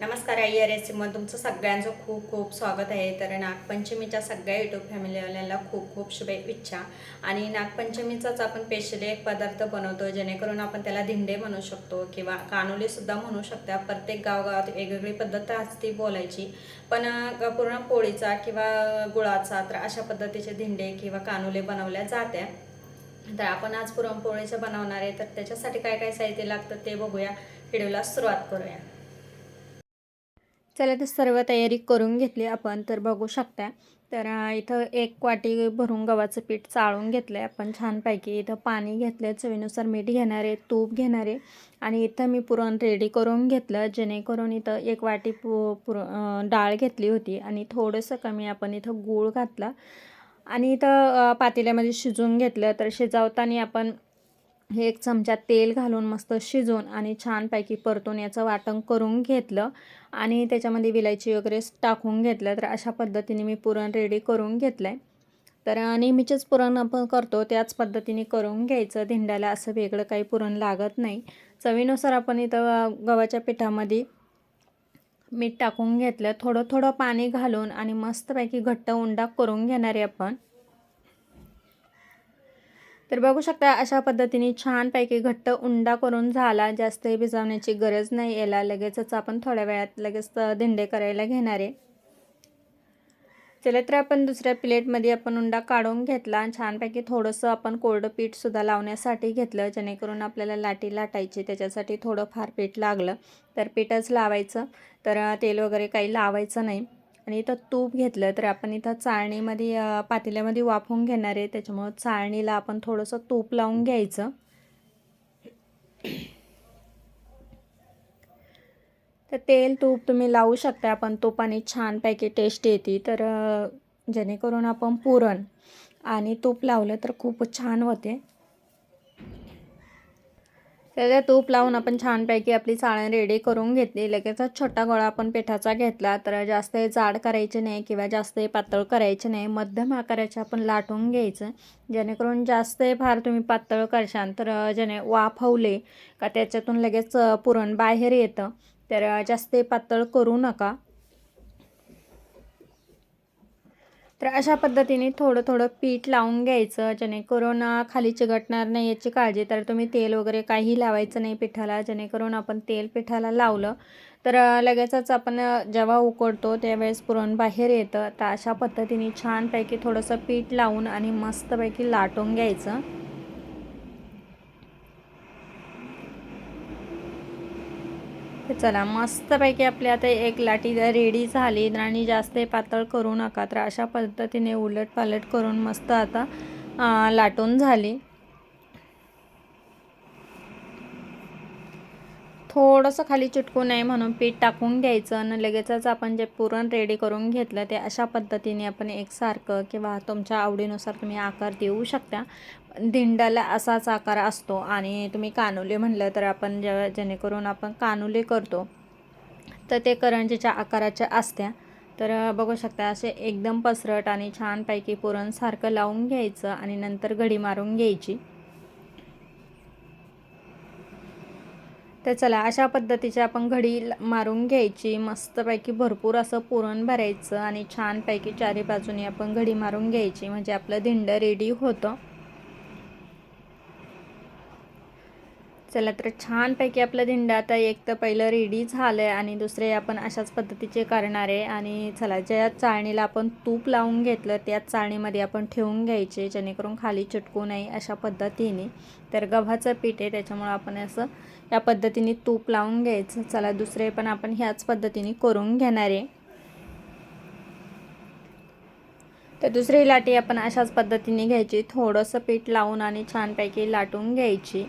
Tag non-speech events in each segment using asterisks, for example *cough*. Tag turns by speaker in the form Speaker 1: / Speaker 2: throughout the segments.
Speaker 1: नमस्कार I S रेसिपीमध्ये तुमचं सगळ्यांचं खूप खूप स्वागत आहे. तर नागपंचमीच्या सगळ्या युट्यूब फॅमिलीवाल्याला खूप खूप शुभेच्छा. आणि नागपंचमीचाच आपण स्पेशली एक पदार्थ बनवतो जेणेकरून आपण त्याला धिंडे म्हणू शकतो किंवा कानोलीसुद्धा म्हणू शकता. प्रत्येक गावगावात वेगवेगळी पद्धत असते बोलायची. पण पूर्ण पोळीचा किंवा गुळाचा तर अशा पद्धतीचे धिंडे किंवा कानोले बनवल्या जात्या. तर आपण आज पुरणपोळीचं बनवणार आहे. तर त्याच्यासाठी काय काय साहित्य लागतं ते बघूया. व्हिडिओला सुरुवात करूया. चला तर सर्व तयारी करून घेतली आपण तर बघू शकता तर इथं एक वाटी भरून गव्हाचं पीठ चाळून घेतलं आहे आपण छानपैकी. इथं पाणी घेतलं आहे चवीनुसार मीठ घेणार आहे तूप घेणार आहे. आणि इथं मी पुरण रेडी करून घेतलं जेणेकरून इथं एक वाटी पु पुर डाळ घेतली होती आणि थोडंसं कमी आपण इथं गूळ घातला. आणि इथं पातेल्यामध्ये शिजवून घेतलं तर शिजवताना आपण हे एक चमचा तेल घालून मस्त शिजवून आणि छानपैकी परतून याचं वाटण करून घेतलं. आणि त्याच्यामध्ये विलायची वगैरे टाकून घेतलं. तर अशा पद्धतीने मी पुरण रेडी करून घेतलं आहे तर नेहमीचेच पुरण आपण करतो त्याच पद्धतीने करून घ्यायचं. धिंड्याला असं वेगळं काही पुरण लागत नाही. चवीनुसार आपण इथं गव्हाच्या पिठामध्ये मीठ टाकून घेतलं. थोडं थोडं पाणी घालून आणि मस्तपैकी घट्ट उंडा करून घेणार आहे आपण. तर बघू शकता अशा पद्धतीने छानपैकी घट्ट उंडा करून झाला. जास्त भिजवण्याची गरज नाही. याला लगेचच आपण थोड्या वेळात लगेच धिंडे करायला घेणार आहे. चला तर आपण दुसऱ्या प्लेटमध्ये आपण उंडा काढून घेतला. छानपैकी थोडंसं आपण कोरडं पीठसुद्धा लावण्यासाठी घेतलं. जेणेकरून आपल्याला लाटी लाटायची त्याच्यासाठी थोडं फार पीठ लागलं. तर पीठच लावायचं. तर तेल वगैरे काही लावायचं नाही. आणि इथं तूप घेतलं तर आपण इथं चाळणीमध्ये पातेल्यामध्ये वाफवून घेणार आहे. त्याच्यामुळं चाळणीला आपण थोडंसं तूप लावून घ्यायचं. तर तेल तूप तुम्ही लावू शकता. पण तुपाने छानपैकी टेस्ट येते. तर जेणेकरून आपण पुरण आणि तूप लावलं तर खूप छान होते. त्याला तूप लावून आपण छानपैकी आपली चाळण रेडी करून घेतली. लगेचच छोटा गोळा आपण पिठाचा घेतला. तर जास्त जाड करायचे नाही किंवा जास्त पातळ करायचे नाही. मध्यम आकाराचे आपण लाटून घ्यायचं. जेणेकरून जास्त फार तुम्ही पातळ करशाल तर जेणे वाफवले का त्याच्यातून लगेच पुरण बाहेर येतं. तर जास्त पातळ करू नका. तर अशा पद्धतीने थोडं थोडं पीठ लावून घ्यायचं जेणेकरून खाली चिकटणार नाही याची काळजी. तर तुम्ही तेल वगैरे काही लावायचं नाही पिठाला जेणेकरून आपण तेल पिठाला लावलं तर लगेचच आपण जेव्हा उकडतो त्यावेळेस पुरण बाहेर येतं. तर अशा पद्धतीने छानपैकी थोडंसं पीठ लावून आणि मस्तपैकी लाटून घ्यायचं. चला मस्तपैकी आपली आता एक लाटी रेडी झाली. आणि जास्त पातळ करू नका तर अशा पद्धतीने उलट पालट करून मस्त आता लाटून झाली. थोडंसं खाली चिटकू नये म्हणून पीठ टाकून घ्यायचं आणि लगेचच आपण जे पुरण रेडी करून घेतलं ते अशा पद्धतीने आपण एकसारखं किंवा तुमच्या आवडीनुसार तुम्ही आकार देऊ शकता. दिंडाला असाच आकार असतो आणि तुम्ही कानुले म्हणलं तर आपण जेव्हा जेणेकरून आपण कानुले करतो तर ते करंजीच्या आकाराच्या असत्या. तर बघू शकता असे एकदम पसरट आणि छानपैकी पुरणसारखं लावून घ्यायचं आणि नंतर घडी मारून घ्यायची. तर चला अशा पद्धतीची आपण घडी ल- मारून घ्यायची. मस्तपैकी भरपूर असं पुरण भरायचं आणि छानपैकी चारी बाजूनी आपण घडी मारून घ्यायची. म्हणजे आपलं धिंड रेडी होतं. चला तर छानपैकी आपलं धिंड आता एक तर पहिलं रेडी झालं आहे आणि दुसरे आपण अशाच पद्धतीचे करणार आहे. आणि चला ज्या चाळणीला आपण तूप लावून घेतलं त्याच चाळणीमध्ये आपण ठेवून घ्यायचे जेणेकरून खाली चिटकू नये अशा पद्धतीने. तर गव्हाचं पीठ आहे त्याच्यामुळं आपण असं या पद्धतीने तूप लावून घ्यायचं. चला दुसरे पण आपण ह्याच पद्धतीने करून घेणार आहे. तर दुसरी लाटी आपण अशाच पद्धतीने घ्यायची. थोडंसं पीठ लावून आणि छानपैकी लाटून घ्यायची.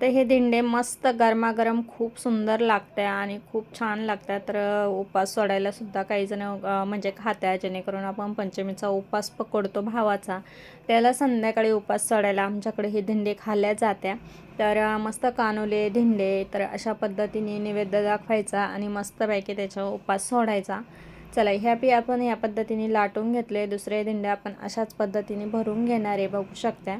Speaker 1: तर हे दिंडे मस्त गरमागरम खूप सुंदर लागते आणि खूप छान लागतात तर उपास सोडायला सुद्धा काही जण अ, म्हणजे खात्या जेणेकरून आपण पंचमीचा उपास पकडतो भावाचा त्याला संध्याकाळी उपास सोडायला आमच्याकडे हे दिंडे खाल्ल्या जात्या. तर मस्त कानोले धिंडे तर अशा पद्धतीने नैवेद्य दाखवायचा आणि मस्तपैकी त्याचा उपास सोडायचा. चला ह्या बी आपण या पद्धतीने लाटून घेतले. दुसरे दिंडे आपण अशाच पद्धतीने भरून घेणारे बघू शकता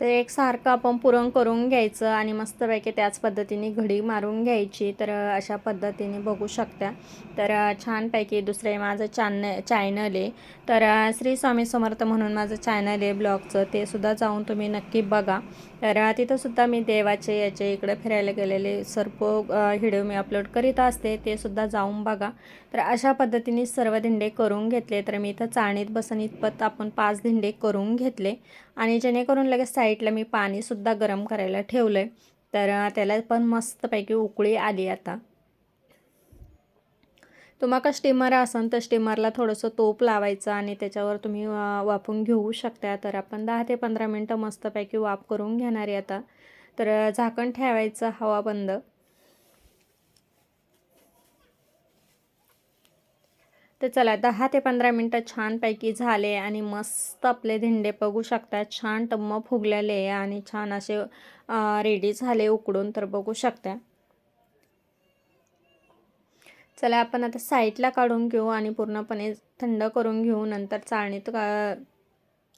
Speaker 1: तर एकसारखं आपण पुरण करून घ्यायचं आणि मस्तपैकी त्याच पद्धतीने घडी मारून घ्यायची. तर अशा पद्धतीने बघू शकता. तर छानपैकी दुसरे माझं चॅन चॅनल आहे. तर श्री स्वामी समर्थ म्हणून माझं चॅनल आहे ब्लॉगचं. ते सुद्धा जाऊन तुम्ही नक्की बघा. तर तिथंसुद्धा मी देवाचे याचे इकडे फिरायला गेलेले सर्प व्हिडिओ मी अपलोड करीत असते. ते सुद्धा जाऊन बघा. तर अशा पद्धतीने सर्व धिंडे करून घेतले. तर मी इथं चाणीत बसन इतपत आपण पाच धिंडे करून घेतले. आणि जेणेकरून लगेच साईड साईडला मी पाणीसुद्धा गरम करायला ठेवलं आहे तर त्याला पण मस्तपैकी उकळी आली आता. तुम्हाला स्टीमर असेल तर स्टीमरला थोडंसं तोप लावायचं आणि त्याच्यावर तुम्ही वापून घेऊ शकता. तर आपण दहा ते पंधरा मिनटं मस्तपैकी वाप करून घेणार आहे आता. तर झाकण ठेवायचं हवा बंद. तर चला दहा ते पंधरा मिनटं छानपैकी झाले आणि मस्त आपले धिंडे बघू शकता. छान टम्म फुगलेले आणि छान असे रेडी झाले उकडून तर बघू शकता. चला आपण आता साईडला काढून घेऊ आणि पूर्णपणे थंड करून घेऊ. नंतर चाळणीत का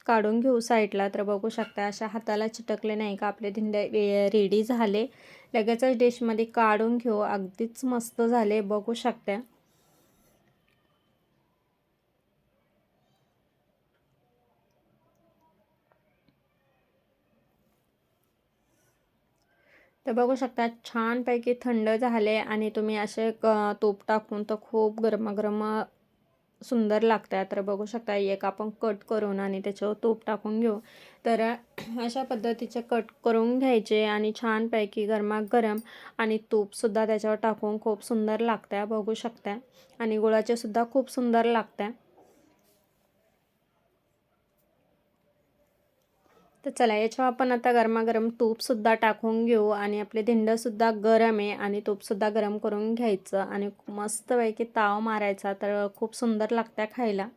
Speaker 1: काढून घेऊ साईडला तर बघू शकता. अशा हाताला चिटकले नाही का आपले धिंडे रेडी झाले. लगेचच डिशमध्ये काढून घेऊ. अगदीच मस्त झाले बघू शकता. तर बघू शकता छानपैकी थंड झाले आणि तुम्ही असे क तूप टाकून तर खूप गरमागरम सुंदर लागतात तर बघू शकता एक आपण कट करून आणि त्याच्यावर तूप टाकून घेऊ. तर *clears throat* अशा पद्धतीचे कट करून घ्यायचे आणि छानपैकी गरमागरम आणि तूपसुद्धा त्याच्यावर टाकून खूप सुंदर लागतं बघू शकता आणि गुळाचेसुद्धा खूप सुंदर लागतं तर चला याच्यावर आपण आता गरमागरम तूपसुद्धा टाकून घेऊ आणि आपले धिंडंसुद्धा गरम आहे आणि तूपसुद्धा गरम करून घ्यायचं आणि मस्तपैकी ताव मारायचा तर खूप सुंदर लागतं खायला.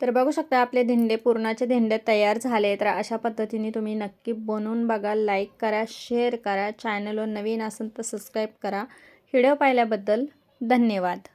Speaker 1: तर बघू शकता आपले धिंडे पूर्णाचे धिंडे तयार झाले. तर अशा पद्धतीने तुम्ही नक्की बनवून बघा लाईक करा शेअर करा. चॅनलवर नवीन असेल तर सबस्क्राईब करा. व्हिडिओ पाहिल्याबद्दल धन्यवाद.